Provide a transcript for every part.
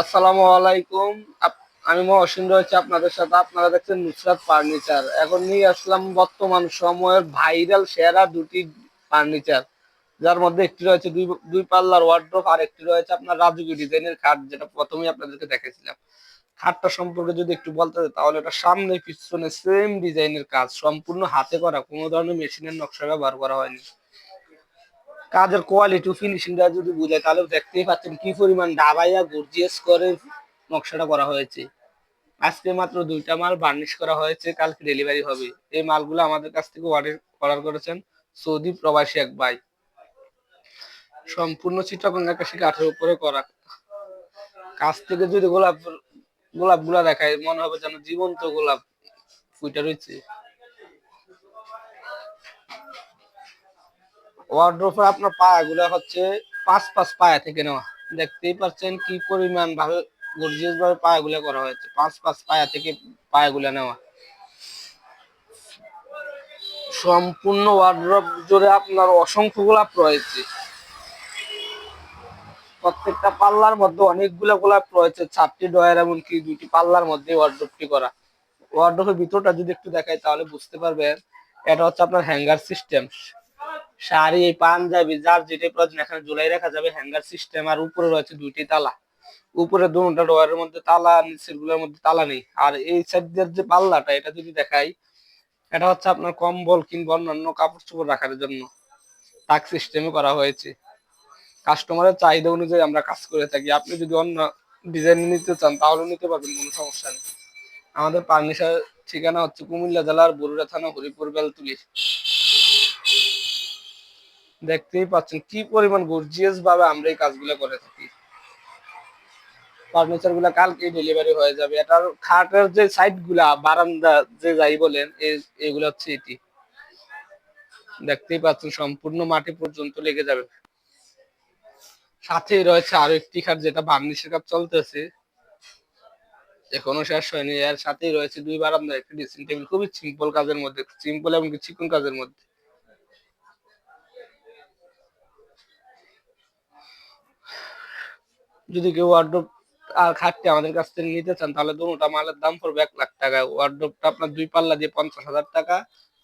আসসালামু আলাইকুম। আমি মহসিন রয়েছে আপনাদের সাথে। আপনারা দেখছেন নুসরাত ফার্নিচার। এখন নিয়ে আসলাম বর্তমান সময়ের ভাইরাল সেরা দুটি ফার্নিচার, যার মধ্যে একটি রয়েছে দুই দুই পাল্লার ওয়ার্ড্রোপ আর একটি রয়েছে আপনার রাজুকি ডিজাইনের খাট, যেটা প্রথমেই আপনাদেরকে দেখেছিলাম। খাটটা সম্পর্কে যদি একটু বলতে তাহলে এটা সামনে পিছনে সেম ডিজাইনের কাজ, সম্পূর্ণ হাতে করা, কোনো ধরনের মেশিনের নকশা ব্যবহার করা হয়নি। কাজের কোয়ালিটি ফিনিশিংটা যদি বুঝায়, তাহলে দেখতেই পাচ্ছেন কি পরিমাণ ডাবাইয়া গর্জিয়াস করে নকশাটা করা হয়েছে। আজকে মাত্র দুইটা মাল বার্নিশ করা হয়েছে, কালকে ডেলিভারি হবে। এই মালগুলো আমাদের কাছ থেকে অর্ডার অর্ডার করেছেন সৌদি প্রবাসী এক ভাই। সম্পূর্ণ চিটাগং আকাশি কাঠের উপরে করা। কাছ থেকে যদি গোলাপ গোলাপগুলা দেখায়, মনে হবে যেন জীবন্ত গোলাপ ফুইটা রয়েছে। ওয়ার্ড্রোফের আপনার পায়াগুলো হচ্ছে পাঁচ পাঁচ পায়া থেকে নেওয়া। দেখতেই পাচ্ছেন কি পরিমাণ ভাবে গর্জিয়াস ভাবে পায়াগুলো করা হয়েছে। পাঁচ পাঁচ পায়া থেকে পায়াগুলো নেওয়া। সম্পূর্ণ ওয়ার্ড্রপ জুড়ে আপনার অসংখ্য গোলাপ রয়েছে। প্রত্যেকটা পাল্লার মধ্যে অনেকগুলো গোলাপ রয়েছে। চারটি ডয়ার এমনকি দুটি পাল্লার মধ্যে ওয়ার্ড্রপটি করা। ওয়ার্ড্রপের ভিতরটা যদি একটু দেখাই তাহলে বুঝতে পারবেন, এটা হচ্ছে আপনার হ্যাঙ্গার সিস্টেম শাড়ি, পাঞ্জাবি, যার যেটা প্রয়োজন, এখানে জুলাই রাখা যাবে। হ্যাঙ্গার সিস্টেম আর উপরে রয়েছে দুইটি তালা। উপরে দুটা ডোয়ারের মধ্যে তালা, নিচেরগুলোর মধ্যে তালা নেই। আর এই সাইডের যে পাল্লাটা, এটা যদি দেখাই, এটা হচ্ছে আপনার কম্বল কিংবা অন্যান্য কাপড় চোপড় রাখার জন্য। তাক সিস্টেমে করা হয়েছে। কাস্টমারের চাহিদা অনুযায়ী আমরা কাজ করে থাকি। আপনি যদি অন্য ডিজাইন নিতে চান, তাহলে নিতে পারবেন, কোনো সমস্যা নেই। আমাদের পারমিশন ঠিকানা হচ্ছে কুমিল্লা জেলার বরুড়া থানা, হরিপুর, বেলতুলি। দেখতেই পাচ্ছেন কি পরিমাণ গর্জিয়াস ভাবে আমরা এই কাজগুলো করে থাকি। ফার্নিচারগুলা কালকে ডেলিভারি হয়ে যাবে। এটার খাটের যে সাইডগুলা, বারান্দা যে যাই বলেন এগুলো হচ্ছে এটি। দেখতেই পাচ্ছেন সম্পূর্ণ মাটি পর্যন্ত লেগে যাবে। সাথেই রয়েছে আরও একটি খাট যেটা বার্নিশের কাজ চলতেছে। এখনও শেষ হয়নি। এর সাথেই রয়েছে দুই বারান্দা একটি ড্রেসিং টেবিল খুবই সিম্পল কাজের মধ্যে সিম্পল এবং চিকন কাজের মধ্যে। যদি কেউ ওয়ার্ড্রোপ আর খাটটি আমাদের কাছ থেকে নিতে চান, তাহলে দুটোটা মালের দাম পড়বে এক লাখ টাকা। ওয়ার্ড্রোপটা আপনার দুই পাল্লা দিয়ে পঞ্চাশ হাজার টাকা,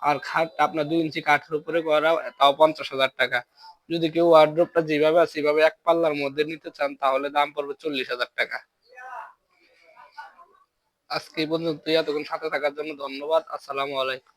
আর খাটটা আপনার দুই ইঞ্চি কাঠের উপরে করা, তাও পঞ্চাশ হাজার টাকা। যদি কেউ ওয়ার্ড্রোপটা যেভাবে আছে, সেভাবে এক পাল্লার মধ্যে নিতে চান, তাহলে দাম পড়বে চল্লিশ হাজার টাকা। আজকে পর্যন্ত এতক্ষণ সাথে থাকার জন্য ধন্যবাদ। আসসালামু আলাইকুম।